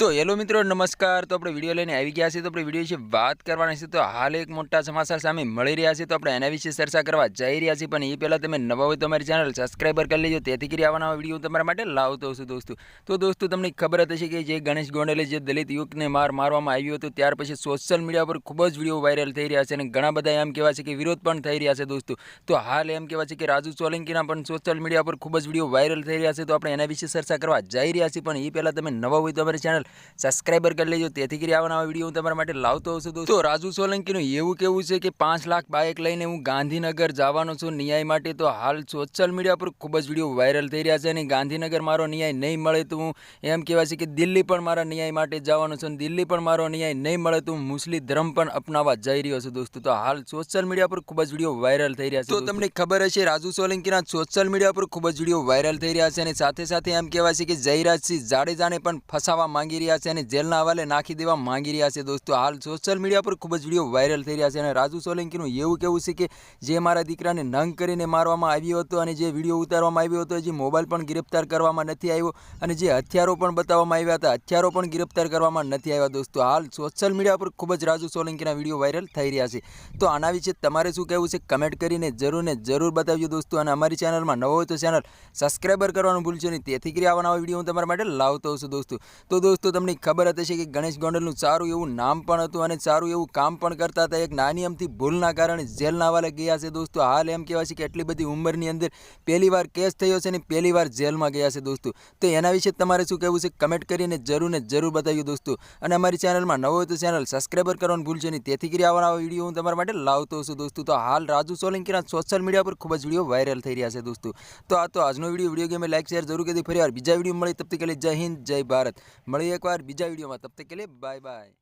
તો હેલો મિત્રો, નમસ્કાર. તો આપણે વીડિયો લઈને આવી ગયા છીએ. તો આપણે વીડિયો વિશે વાત કરવાના છે. તો હાલ એક મોટા સમાચાર સામે મળી રહ્યા છે. તો આપણે એના વિશે ચર્ચા કરવા જઈ રહ્યા છીએ. પણ એ પહેલાં તમે નવા હોય તો અમારી ચેનલ સબસ્ક્રાઈબર કરી લેજો. તેથી કરી આવવાના વીડિયો તમારા માટે લાવતો છું દોસ્તો. તો દોસ્તો, તમને ખબર હશે કે જે ગણેશ ગોંડલે જે દલિત યુવકને માર મારવામાં આવ્યો હતો, ત્યાર પછી સોશિયલ મીડિયા પર ખૂબ જ વીડિયો વાયરલ થઈ રહ્યા છે. અને ઘણા બધા એમ કહેવા છે કે વિરોધ પણ થઈ રહ્યા છે દોસ્તો. તો હાલ એમ કહેવા છે કે રાજુ સોલંકીના પણ સોશિયલ મીડિયા પર ખૂબ જ વીડિયો વાયરલ થઈ રહ્યા છે. તો આપણે એના વિશે ચર્ચા કરવા જઈ રહ્યા છીએ. પણ એ પહેલાં તમે નવા હોય તો અમારી ચેનલ સબસ્ક્રાઈબર કરી લેજો. તેથી કરી આવવાના વીડિયો હું તમારા માટે લાવતો હોઉં દોસ્તો. તો રાજુ સોલંકીનું એવું કેવું છે કે પાંચ લાખ બાઇક લઈને હું ગાંધીનગર જવાનો છું. ન્યાય માટે તો હાલ સોશિયલ મીડિયા પર ખૂબ જ વીડિયો વાયરલ થઈ રહ્યા છે અને ગાંધીનગર મારો ન્યાય નહીં મળે તો હું એમ કહેવાય છે કે દિલ્હી પણ મારા ન્યાય માટે જવાનો છું દિલ્હી પણ મારો ન્યાય નહીં મળે તો હું મુસ્લિમ ધર્મ પણ અપનાવવા જઈ રહ્યો છું દોસ્તો. તો હાલ સોશિયલ મીડિયા પર ખૂબ જ વીડિયો વાયરલ થઈ રહ્યા છે તો તમને ખબર હશે રાજુ સોલંકીના સોશિયલ મીડિયા પર ખૂબ જ વીડિયો વાયરલ થઈ રહ્યા છે અને સાથે સાથે એમ કહેવાય છે કે જયરાજસિંહ જાડેજાને પણ ફસાવા માંગી રહ્યા છે અને જેલના હવાલે નાખી દેવા માંગી રહ્યા છે દોસ્તો. હાલ સોશિયલ મીડિયા પર ખૂબ જ વીડિયો વાયરલ થઈ રહ્યા છે અને રાજુ સોલંકીનું એવું કેવું છે કે જે મારા દીકરાને નંગ કરીને મારવામાં આવ્યો હતો અને જે વીડિયો ઉતારવામાં આવ્યો હતો જે મોબાઈલ પણ ગિરફ્તાર કરવામાં નથી આવ્યો અને જે હથિયારો પણ બતાવવામાં આવ્યા હતા, હથિયારો પણ ગિરફ્તાર કરવામાં નથી આવ્યા દોસ્તો. હાલ સોશિયલ મીડિયા પર ખૂબ જ રાજુ સોલંકીના વીડિયો વાયરલ થઈ રહ્યા છે. તો આના વિશે તમારે શું કહેવું છે કમેન્ટ કરીને જરૂર ને જરૂર બતાવજો દોસ્તો અને અમારી ચેનલમાં નવો હોય તો ચેનલ સબસ્ક્રાઈબર કરવાનું ભૂલશો નહીં. તેથી કરી આવવાના વીડિયો હું તમારા માટે લાવતો છું દોસ્તો. તો દોસ્તો તમને ખબર હતી છે કે ગણેશ ગોંડલનું સારું એવું નામ પણ હતું અને સારું એવું કામ પણ કરતા હતા. એક નાની અમથી ભૂલના કારણે જેલના હવાલે ગયા છે દોસ્તો. હાલ એમ કહેવાય છે કે એટલી બધી ઉંમરની અંદર પહેલી વાર કેસ થયો છે અને પહેલી વાર જેલમાં ગયા છે દોસ્તો. તો એના વિશે તમારે શું કહેવું છે કમેન્ટ કરીને જરૂર ને જરૂર બતાવ્યું દોસ્તો. અને અમારી ચેનલમાં નવો તો ચેનલ સબસ્ક્રાઈબર કરવાનું ભૂલશે નહીં. તેથી કરી આવવાના વીડિયો હું તમારા માટે લાવતો છું દોસ્તો. તો હાલ રાજુ સોલંકીના સોશિયલ મીડિયા પર ખૂબ જ વીડિયો વાયરલ થઈ રહ્યા છે દોસ્તો. તો આ તો આજનો વીડિયો. વીડિયો ગેમે લાઈક, શેર જરૂર કરી ફરી વાર બીજા વીડિયો મળે તબ તક જય હિન્દ, જય ભારત. મળીએ એકવાર બીજા વિડીયોમાં. તબ તક કે લે બાય બાય.